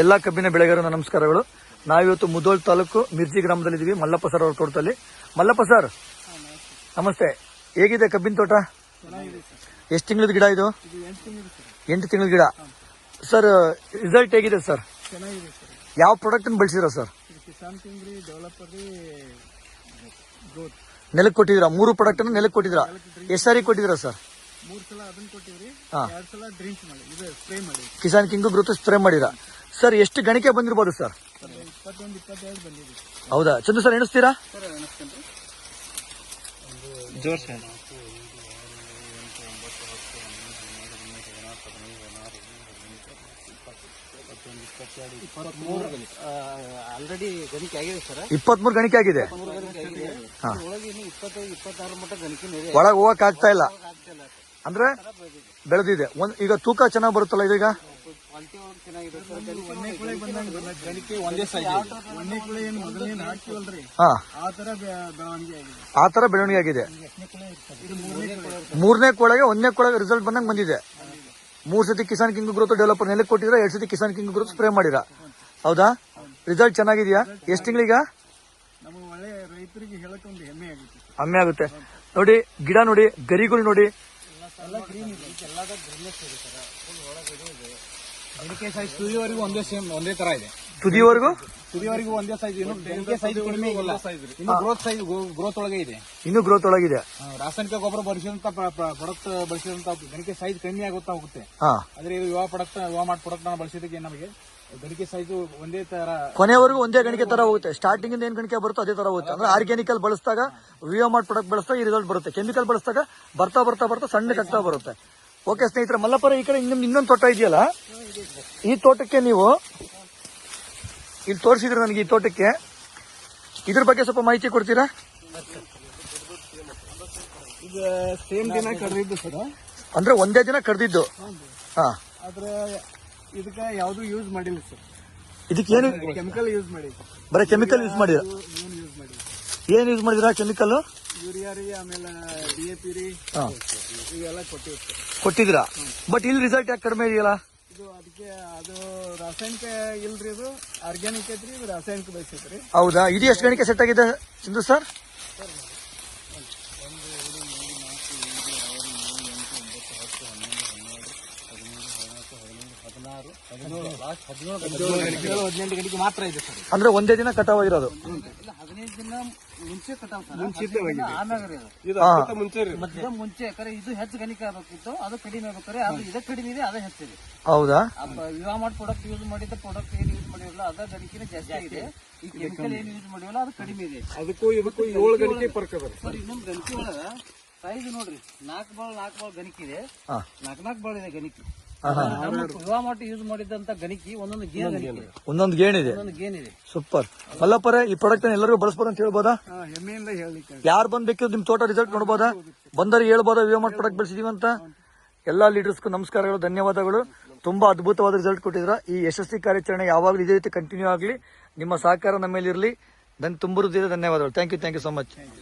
ಎಲ್ಲಾ ಕಬ್ಬಿನ ಬೆಳೆಗಾರರ ನಮಸ್ಕಾರಗಳು. ನಾವಿವತ್ತು ಮುದೋಳ್ ತಾಲೂಕು ಮಿರ್ಜಿ ಗ್ರಾಮದಲ್ಲಿ ಇದೀವಿ ಮಲ್ಲಪ್ಪ ಸರ್ ಅವರ ತೋಟದಲ್ಲಿ. ಮಲ್ಲಪ್ಪ ಸರ್ ನಮಸ್ತೆ. ಹೇಗಿದೆ ಕಬ್ಬಿನ ತೋಟ? ಎಷ್ಟು ತಿಂಗಳದ ಗಿಡ ಇದು? ಎಂಟು ತಿಂಗಳು ಗಿಡ. ಸರ್ ರಿಸಲ್ಟ್ ಹೇಗಿದೆ ಸರ್? ಯಾವ ಪ್ರಾಡಕ್ಟ್ ಬಳಸಿದ್ರ ಸರ್? ಕೊಟ್ಟಿದ್ರ? ನೆಲಕ್ಕೆ ಕೊಟ್ಟಿದ್ದೀರಾ ಮೂರು ಪ್ರಾಡಕ್ಟ್ ಅನ್ನು ನೆಲಕ್ಕೆ ಕೊಟ್ಟಿದ್ದೀರಾ ಎಷ್ಟು ಸಾರಿ ಕೊಟ್ಟಿದ್ದೀರಾ sir Kisan king growth spray ಮಾಡಿರಾ sir ಎಷ್ಟು ಗಣಿಕೆ ಬಂದಿರ್ಬೋದು ಸರ್? ಹೌದಾ? ಚಂದು ಸರ್ ಎಣಿಸ್ತೀರಾ? ಆಲ್ರೆಡಿ ಗಣಿಕೆ ಆಗಿದೆ ಸರ್. ಇಪ್ಪತ್ಮೂರು ಗಣಿಕೆ ಆಗಿದೆ. ಒಳಗೆ ಹೋಗಕ್ ಆಗ್ತಾ ಇಲ್ಲ. ಅಂದ್ರೆ ಬೆಳೆದಿದೆ. ಒಂದ್ ಈಗ ತೂಕ ಚೆನ್ನಾಗಿ ಬರುತ್ತಲ್ಲ ಇದೀಗ? ಆ ತರ ಬೆಳವಣಿಗೆ ಆಗಿದೆ. ಮೂರನೇ ಕೊಳಗೆ ಒಂದನೇ ಕೋಳಗೆ ರಿಸಲ್ಟ್ ಬಂದಂಗೆ ಬಂದಿದೆ. ಮೂರ್ ಸತಿ ಕಿಸಾನ್ ಕಿಂಗ್ ಗ್ರೋತ್ ಡೆವಲಪರ್ ನೆಲೆ ಕೊಟ್ಟಿದ್ರೆ ಎರಡ್ ಸತಿ ಕಿಸಾನ್ ಕಿಂಗ್ ಗ್ರೋತ್ ಸ್ಪ್ರೇ ಮಾಡಿರ ಹೌದಾ? ರಿಸಲ್ಟ್ ಚೆನ್ನಾಗಿದೆಯಾ? ಎಷ್ಟು ತಿಂಗಳಿಗ? ಹಮ್ಮೆ ಆಗುತ್ತೆ ನೋಡಿ ಗಿಡ ನೋಡಿ ಗರಿಗಳು ನೋಡಿ. ಗಣಿಕೆ ಸೈಜ್ ತುದಿವರೆಗೂ ಒಂದೇ ಸೇಮ್ ಒಂದೇ ತರ ಇದೆ. ತುದಿವರೆಗೂ ತುದಿವರೆಗೂ ಒಂದೇ ಸೈಜ್ ಇನ್ನು ಸೈಜ್ ಕಡಿಮೆ ಇಲ್ಲ. ಇನ್ನು ಗ್ರೋತ್ ಸೈಜ್ ಗ್ರೋತ್ ಒಳಗೆ ಇದೆ. ಇನ್ನೂ ಗ್ರೋತ್ ಒಳಗಿದೆ. ಆ, ರಾಸಾಯನಿಕ ಗೊಬ್ಬರ ಬಳಸಿದಂತ ಪ್ರಾಡಕ್ಟ್ ಬಳಸಿದಂತ ಗಣಿಕೆ ಸೈಜ್ ಕಮ್ಮಿ ಆಗುತ್ತಾ ಹೋಗುತ್ತೆ. ಹಾ. ಆದ್ರೆ ಇದು ಯುವ ಪ್ರಾಡಕ್ಟ್ ಯುವ ಮಾಡ್ ಪ್ರಾಡಕ್ಟ್ ನಾವು ಬಳಸಿದಕ್ಕೆ ನಮಗೆ ಗಣಿಕೆ ಸೈಜ್ ಒಂದೇ ತರ ಕೊನೆವರೆಗೂ ಒಂದೇ ಗಣಿಕೆ ತರ ಹೋಗುತ್ತೆ. ಸ್ಟಾರ್ಟಿಂಗ್ ಇಂದ ಏನ್ ಗಣಿಕೆ ಬರುತ್ತೋ ಅದೇ ತರ ಹೋಗುತ್ತೆ. ಅಂದ್ರೆ ಆರ್ಗ್ಯಾನಿಕಲ್ ಬಳಸಿದಾಗ ವಿಯೋ ಮಾರ್ಟ್ ಪ್ರಾಡಕ್ಟ್ ಬಳಸಿದಾಗ ಈ ರಿಸಲ್ಟ್ ಬರುತ್ತೆ. ಕೆಮಿಕಲ್ ಬಳಸಿದಾಗ ಬರ್ತಾ ಬರ್ತಾ ಬರ್ತಾ ಸಣ್ಣ ಕಟ್ತಾ ಬರುತ್ತೆ. ಓಕೆ ಸ್ನೇಹಿತರೆ ಮಲ್ಲಪ್ಪರ ಈ ಕಡೆ ಇನ್ನೊಂದು ಇನ್ನೊಂದು ತೋಟ ಇದೆಯಲ್ಲ? ಈ ತೋಟಕ್ಕೆ ನೀವು ಇಲ್ಲಿ ತೋರಿಸಿದ್ರೆ ನನಗೆ ಈ ತೋಟಕ್ಕೆ. ಇದ್ರ ಬಗ್ಗೆ ಸ್ವಲ್ಪ ಮಾಹಿತಿ ಕೊಡ್ತೀರಾ? ಸೇಮ್ ದಿನ ಕಡ್ದಿದ್ದು ಸರ್. ಅಂದ್ರೆ ಒಂದೇ ದಿನ ಕಡ್ದಿದ್ದು? ಹಾ. ಆದ್ರೆ ಇದಕ್ಕೆ ಯಾವ್ದು ಯೂಸ್ ಮಾಡಿಲ್ಲ ಸರ್. ಇದಕ್ಕೆ ಏನು ಕೆಮಿಕಲ್ ಯೂಸ್ ಮಾಡಿ ಬರೀ ಕೆಮಿಕಲ್ ಯೂಸ್ ಮಾಡಿಲ್ಲ? ಯೂಸ್ ಮಾಡಿ ಏನ್ ಯೂಸ್ ಮಾಡಿದಿರಾ ಕೆಮಿಕಲ್ ಯೂರಿಯಾ ರೀ ಆಮೇಲೆ ಡಿ ಎ ಪಿ ರೀ. ಹಾ. ಇವೆಲ್ಲ ಕೊಟ್ಟಿವಿ ಕೊಟ್ಟಿದ್ದೀರಾ? ಬಟ್ ಇಲ್ಲಿ ರಿಸಲ್ಟ್ ಯಾಕೆ ಕಡಿಮೆ ಇದೆಯಲ್ಲ? ಇದು ಅದಕ್ಕೆ ಅದು ರಾಸಾಯನಿಕ ಇಲ್ರಿ ಇದು ಆರ್ಗ್ಯಾನಿಕ್ ಐತ್ರಿ ಇದು ರಾಸಾಯನಿಕ ಬೆಳೆಸೈತ್ರಿ ಹೌದಾ? ಇದು ಎಷ್ಟು ಗಣಿಕೆ ಸೆಟ್ ಆಗಿದೆ ಸಿಂಧು ಸರ್ ಹದಿನೆಂಟು ಗಂಟೆಗೆ ಮಾತ್ರ ಇದೆ ಸರ್. ಅಂದ್ರೆ ಒಂದೇ ದಿನ ಕಟಾವಾಗಿರೋದು ಇಲ್ಲ ಹದಿನೈದು ದಿನ ಮುಂಚೆ ಕಟಾವ್ ಸರ್ ಮುಂಚಿತವಾಗಿದೆ ಆಮ್ಯಾಗ ರೀ ಮುಂಚೆ ಹಾ. ಮತ್ತೆ ಮುಂಚೆ ಕರೆ ಇದು ಹೆಚ್ಚು ಗಣಿಕೆ ಆಗ್ಬೇಕಿತ್ತು ಅದು ಕಡಿಮೆ ಆಗ್ಬೇಕಾರೆ ಅದು ಇದಕ್ಕೆ ಕಡಿಮೆ ಇದೆ ಅದೇ ಹೆಚ್ಚಿದೆ ಹೌದಾ? ವಿವಾಹ ಮಾಡಿ ಪ್ರಾಡಕ್ಟ್ ಯೂಸ್ ಮಾಡಿದ ಪ್ರಾಡಕ್ಟ್ ಏನು ಯೂಸ್ ಮಾಡಿರಲ್ಲ ಅದ ಗಣಿಕೆನೇ ಜಾಸ್ತಿ ಆಗಿದೆ ಈ ಕೆಮಿಕಲ್ ಏನು ಯೂಸ್ ಮಾಡಿವಲ್ಲ ಅದು ಕಡಿಮೆ ಇದೆ. ಅದಕ್ಕೂ ಇದಕ್ಕೂ ಏಳು ಗಣಿಕೆ ಫರ್ಕ್ ಅದ ಸರ್ ಇನ್ನೊಂದು ಗಣಿಕೆ ಒಳಗ ಸೈಜ್ ನೋಡ್ರಿ. ನಾಲ್ಕು ಬಾಳ ನಾಲ್ಕು ಬಾಳ ಗಣಿಕೆ ಇದೆ. ನಾಲ್ಕು ನಾಲ್ಕು ಬಾಳ್ ಇದೆ ಗಣಿಕೆ. ಯೂಸ್ ಮಾಡಿದಂತ ಗಣಿಕೆ ಒಂದೊಂದು ಗೇನ್ ಗಣಿಕೆ. ಒಂದೊಂದು ಗೇಣಿದೆ ಒಂದೊಂದು ಗೇನ್ ಇದೆ. ಸೂಪರ್. ಮಲ್ಲಪ್ಪರೆ ಈ ಪ್ರಾಡಕ್ಟ್ ಎಲ್ಲರಿಗೂ ಬಳಸ್ಬೋದು ಅಂತ ಹೇಳ್ಬೋದಾ? ಹೆಮ್ಮೆಯಿಂದ ಯಾರು ಬಂದ್ ಬೇಕಿದ್ರು ನಿಮ್ ತೋಟ ರಿಸಲ್ಟ್ ನೋಡಬಹುದಾ ಬಂದರೆ ಹೇಳ್ಬೋದಾ ವಿವೋ ಮಾರ್ಟ್ ಪ್ರಾಡಕ್ಟ್ ಬಳಸಿದೀವಿ ಅಂತ? ಎಲ್ಲಾ ಲೀಡರ್ಸ್ಗೂ ನಮಸ್ಕಾರಗಳು ಧನ್ಯವಾದಗಳು. ತುಂಬಾ ಅದ್ಭುತವಾದ ರಿಸಲ್ಟ್ ಕೊಟ್ಟಿದ್ರ ಈ ಯಶಸ್ವಿ ಕಾರ್ಯಾಚರಣೆ ಯಾವಾಗಲೂ ಇದೇ ರೀತಿ ಕಂಟಿನ್ಯೂ ಆಗಲಿ. ನಿಮ್ಮ ಸಹಕಾರ ನಮ್ಮ ಮೇಲೆ ಇರಲಿ ನನ್ ತುಂಬ ಹೃದಯದ ಧನ್ಯವಾದಗಳು. Thank you thank you so much